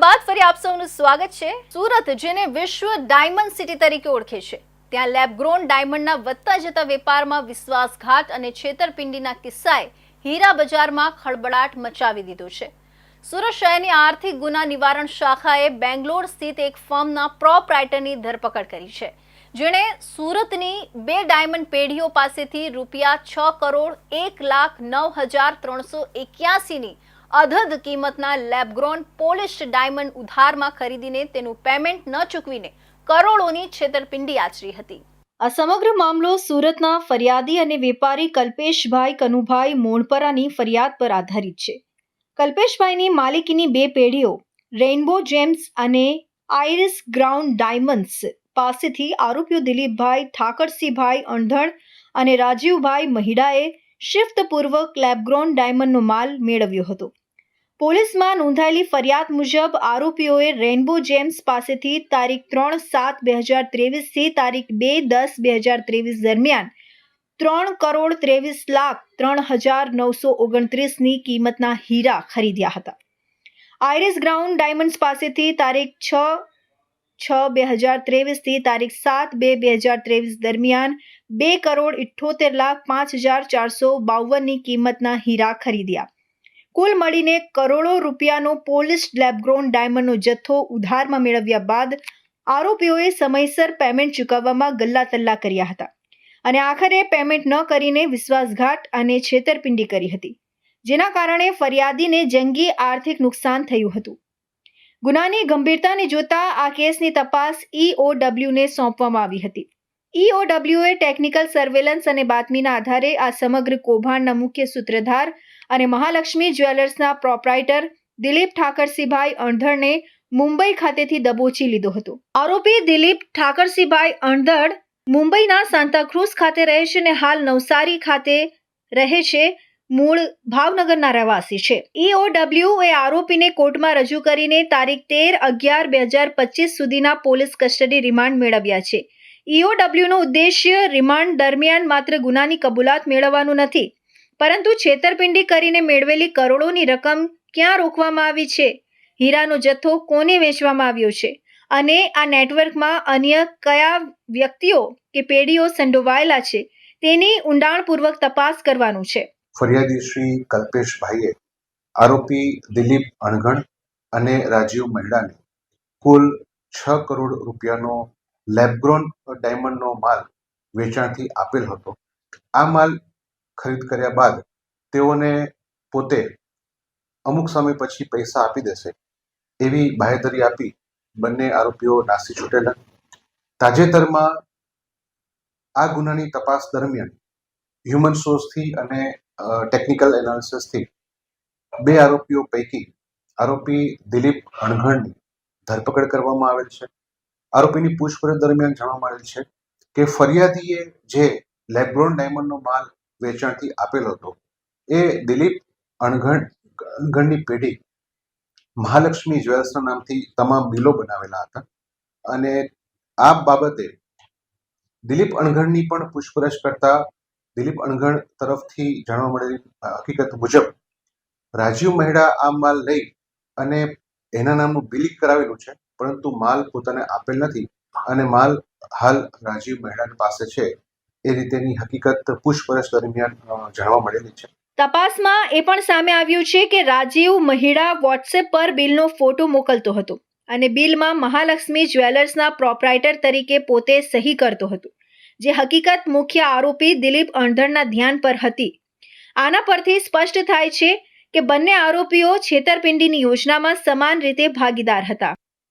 બાદ ફરી આપ સૌનું સ્વાગત છે. સુરત, જેને વિશ્વ ડાયમંડ સિટી તરીકે ઓળખે છે. ત્યાં લેબગ્રોન ડાયમંડના વધતા જતા વેપારમાં વિશ્વાસઘાત અને છેતરપિંડીના કિસ્સાએ હીરા બજારમાં ખળબળાટ મચાવી દીધો છે. સુરત શહેરની આર્થિક ગુના નિવારણ શાખાએ બેંગ્લોર સ્થિત એક ફર્મના પ્રોપરાઇટરની ધરપકડ કરી છે. જેણે સુરતની બે ડાયમંડ પેઢીઓ પાસેથી રૂપિયા છ કરોડ એક લાખ નવ હજાર ત્રણસો એક્યાસીની અધધ કિંમતના લેબગ્રોન પોલિશ ડાયમંડ ઉધારમાં ખરીદીને તેનું પેમેન્ટ ન ચૂકવીને કરોડોની છેતરપિંડી આચરી હતી. આ સમગ્ર મામલો સુરતના ફરિયાદી અને વેપારી કલ્પેશભાઈ કનુભાઈ મોણપરાની ફરિયાદ પર આધારિત છે. કલ્પેશભાઈની માલિકીની બે પેઢીઓ, રેઇનબો જેમ્સ અને આઇરિસ ગ્રાઉન્ડ ડાયમંડ્સ પાસેથી આરોપીઓ દિલીપભાઈ ઠાકરસિંહભાઈ અણધણ અને રાજીવભાઈ મહિડાએ શિફ્ટપૂર્વક લેબગ્રોન ડાયમંડનો માલ મેળવ્યો હતો. પોલીસમાં નોંધાયેલી ફરિયાદ મુજબ આરોપીઓએ રેઇનબો જેમ્સ પાસેથી તારીખ ત્રણ સાત બે હજાર ત્રેવીસથી તારીખ બે દસ બે હજાર ત્રેવીસ દરમિયાન ત્રણ કરોડ ત્રેવીસ લાખ ત્રણ હજાર નવસો ઓગણત્રીસની કિંમતના હીરા ખરીદ્યા હતા. આઈરિસ ગ્રાઉન્ડ ડાયમંડ્સ પાસેથી તારીખ છ છ બે હજાર ત્રેવીસથી તારીખ સાત બે બે હજાર ત્રેવીસ દરમિયાન બે કરોડ ઇઠ્ઠોતેર લાખ પાંચ હજાર ચારસો બાવનની કિંમતના હીરા ખરીદ્યા. કુલ મળીને કરોડો રૂપિયાનો પોલિશ લેબગ્રોન ડાયમંડનો જથ્થો ઉધારમાં મેળવ્યા બાદ આરોપીઓએ સમયસર પેમેન્ટ ચૂકવવામાં ગલ્લા તલ્લા કર્યા હતા. અને આખરે પેમેન્ટ ન કરીને વિશ્વાસઘાત અને છેતરપિંડી કરી હતી. જેના કારણે ફરિયાદીને જંગી આર્થિક નુકસાન થયું હતું. ગુનાની ગંભીરતાને જોતા આ કેસની તપાસ ઈઓડબ્લ્યુને સોંપવામાં આવી હતી. ઈઓડબ્લ્યુએ ટેકનિકલ સર્વેલન્સ અને બાતમીના આધારે આ સમગ્ર કૌભાંડના મુખ્ય સૂત્રધાર અને મહાલક્ષ્મી જ્વેલર્સના પ્રોપરાઇટર દિલીપ ઠાકરસિંહભાઈ અણધડને મુંબઈ ખાતેથી દબોચી લીધો હતો. આરોપી દિલીપ ઠાકરસિંહભાઈ અણધડ મુંબઈના સાંતાક્રુઝ ખાતે રહે છે અને હાલ નવસારી ખાતે રહે છે, મૂળ ભાવનગરના રહેવાસી છે. ઈઓડબ્લ્યુ એ આરોપીને કોર્ટમાં રજૂ કરીને તારીખ તેર અગિયાર બે હજાર પચીસ સુધીના પોલીસ કસ્ટડી રિમાન્ડ મેળવ્યા છે. ઈઓડબ્લ્યુનો ઉદ્દેશ્ય રિમાન્ડ દરમિયાન માત્ર ગુનાની કબૂલાત મેળવવાનું નથી પરંતુ છેતરપિંડી કરીને મેળવેલી કરોડોની રકમ ક્યાં રોકવામાં આવી છે? હીરાનો જથ્થો કોને વેચવામાં આવ્યો છે? અને આ નેટવર્કમાં અન્ય કયા વ્યક્તિઓ કે પેઢીઓ સંડોવાયેલા છે? તેની ઊંડાણપૂર્વક તપાસ કરવાનું છે. ફરિયાદી શ્રી કલ્પેશભાઈએ આરોપી દિલીપ અણઘણ અને રાજીવ મહેડાને કુલ છ કરોડ રૂપિયાનો લેબગ્રોન ડાયમંડનો માલ વેચાણથી આપેલ હતો. આ માલ ખરીદ કર્યા બાદ તેઓને પોતે અમુક સમય પછી પૈસા આપી દેશે. એવી બાહેધરી આપી બંને આરોપીઓ નાસી છૂટેલા. તાજેતરમાં આ ગુનાની તપાસ દરમિયાન હ્યુમન સોર્સથી અને ટેકનિકલ એનાલિસિસથી બે આરોપીઓ પૈકી આરોપી દિલીપ અણઘણની ધરપકડ કરવામાં આવેલ છે. આરોપીની પૂછપરછ દરમિયાન જાણવા મળેલ છે કે ફરિયાદીએ જે લેબ્રોન ડાયમંડનો માલ વેચાણથી આપેલો હતો. એ દિલીપ અણઘણ, અણઘણની પેઢી મહાલક્ષ્મી જ્વેલ્સના નામથી તમામ બિલો બનાવેલા હતા અને આ બાબતે દિલીપ અણઘણની પણ પૂછપરછ કરતા દિલીપ અણઘણ તરફથી જાણવા મળેલી હકીકત મુજબ રાજીવ મહેડા આ માલ લઈ અને એના નામનું બિલિંગ કરાવેલું છે, પરંતુ માલ પોતાને આપેલ નથી અને માલ હાલ રાજીવ મહેડા પાસે છે. એ રીતેની હકીકત પૂછપરછ દરમિયાન જાણવા મળેલી છે. તપાસમાં એ પણ સામે આવ્યું છે કે રાજીવ મહિડા વોટ્સએપ પર બિલનો ફોટો મોકલતો હતો અને બિલમાં મહાલક્ષ્મી જ્વેલર્સના પ્રોપરાઇટર તરીકે પોતે સહી કરતો હતો, જે હકીકત મુખ્ય આરોપી દિલીપ અણધણના ધ્યાન પર હતી. આના પરથી સ્પષ્ટ થાય છે કે બંને આરોપીઓ છેતરપિંડીની યોજનામાં સમાન રીતે ભાગીદાર હતા.